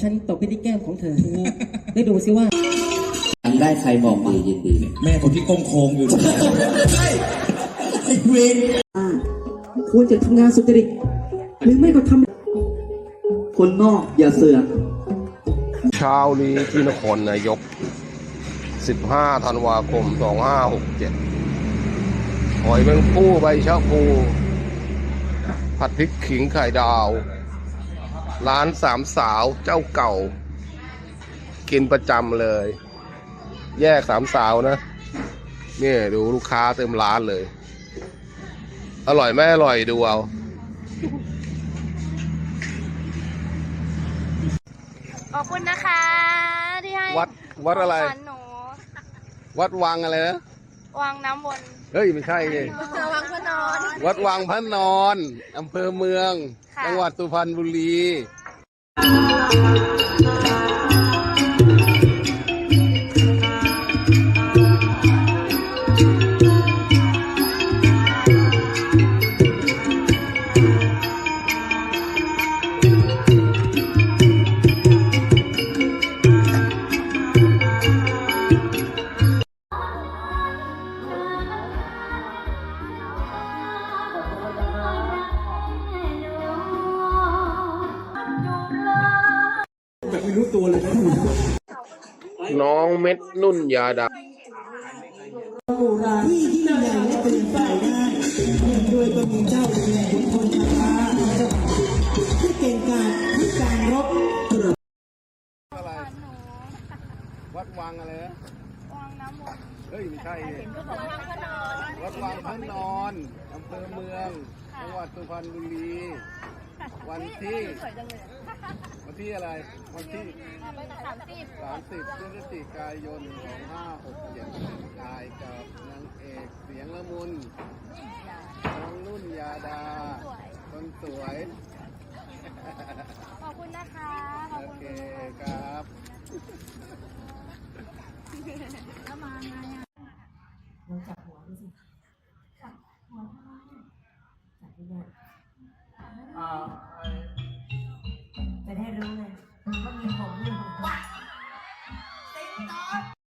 ฉันตกไปที่แก้มของเธอได้ดูซิว่าอันได้ใครบอกมายินดีแม่คนที่โกงโคงอยู่ไอ้เวรควรจะทำงานสุจริตหรือไม่ก็ทำคนนอกอย่าเสือกเช้านี้ที่นครนายก 15 ธันวาคม 2567 หอยแมงผู้ใบชะพูผัดพริกขิงไข่ดาว ร้านสามสาวเจ้าเก่า กินประจำเลย แยกสามสาวนะนี่ดูลูกค้าเต็มร้านเลย อร่อยไม่อร่อยดูเอาขอบคุณนะคะที่ให้วัดวัดอะไรขงขญหนู วัดวังอะไรนะ วางน้ำวนเฮ้ยไม่ใช่เลยวางพระนอนวัดวังพระนอนอำเภอเมืองค่ะจังหวัดสุพรรณบุรี แบบไม่รู้ตัวเลยนะน้องเม็ดนุ่นยาดาที่ยิ่งใหญ่และเป็นฝ่ายได้โดยก็มีเจ้าดูแลทุกคนนะคะที่เก่งกาจที่การรบอะไร วัดวังอะไรนะ วางน้ำวนเฮ้ยไม่ใช่เลยวางพระนอนวัดวังพระนอนอำเภอเมืองจังหวัดสุพรรณบุรี วันที่วันที่อะไร วันที่สามสิบ30พฤศจิกายน2567ถ่ายกับนางเอกเสียงละมุนน้องนุ่นยาดา คนสวย ขอบคุณนะคะ